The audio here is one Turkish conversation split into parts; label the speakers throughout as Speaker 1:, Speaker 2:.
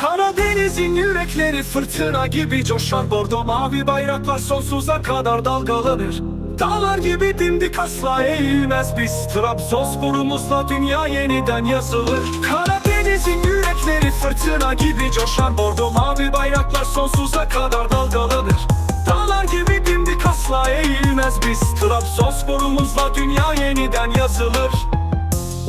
Speaker 1: Karadeniz'in yürekleri fırtına gibi coşar. Bordo mavi bayraklar sonsuza kadar dalgalanır. Dağlar gibi dimdik asla eğilmez. Biz Trabzonsporumuzla dünya yeniden yazılır. Karadeniz'in yürekleri fırtına gibi coşar. Bordo mavi bayraklar sonsuza kadar dalgalanır. Dağlar gibi dimdik asla eğilmez. Biz Trabzonsporumuzla dünya yeniden yazılır.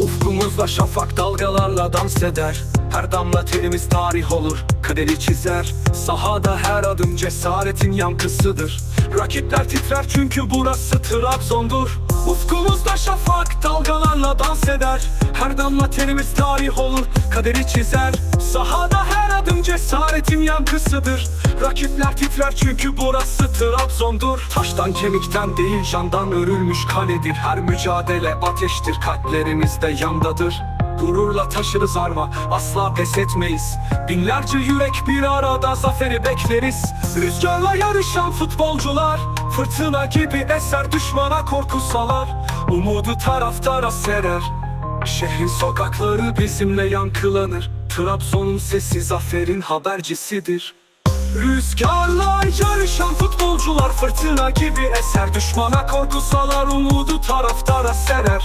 Speaker 1: Ufkumuzda şafak dalgalarla dans eder Her damla terimiz tarih olur Kaderi çizer. Sahada her adım cesaretin yankısıdır. Rakipler titrer çünkü burası Trabzon'dur. Ufkumuzda şafak dalgalarla dans eder. Her damla terimiz tarih olur Kaderi çizer. Sahada her adım cesaretin yankısıdır. Rakipler titrer çünkü burası Trabzon'dur. Taştan kemikten değil candan örülmüş kaledir. Her mücadele ateştir kalplerimizde yandadır Gururla taşırız arma asla pes etmeyiz. Binlerce yürek bir arada zaferi bekleriz. Rüzgarla yarışan futbolcular Fırtına gibi eser düşmana korku salar. Umudu taraftara serer. Şehrin sokakları bizimle yankılanır. Trabzon'un sesi zaferin habercisidir. Rüzgarla yarışan futbolcular fırtına gibi eser Düşmana korku salar. Umudu taraftara serer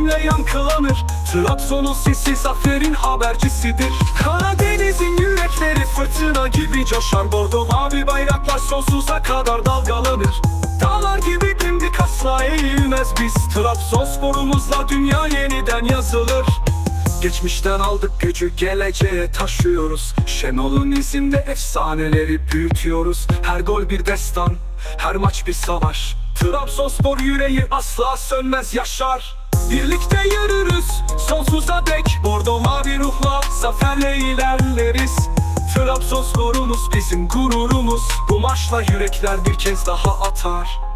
Speaker 1: bizimle yankılanır. Trabzon'un sesi zaferin habercisidir. Karadeniz'in yürekleri fırtına gibi coşar. Bordo mavi bayraklar sonsuza kadar dalgalanır. Dağlar gibi dimdik asla eğilmez. Biz Trabzonsporumuzla dünya yeniden yazılır. Geçmişten aldık gücü geleceğe taşıyoruz. Şenol'un izinde efsaneleri büyütüyoruz. Her gol bir destan, her maç bir savaş. Trabzonspor yüreği asla sönmez yaşar Birlikte yürürüz sonsuza dek Bordo mavi ruhla zaferle ilerleriz. Trabzonsporumuz bizim gururumuz. Bu maçla yürekler bir kez daha atar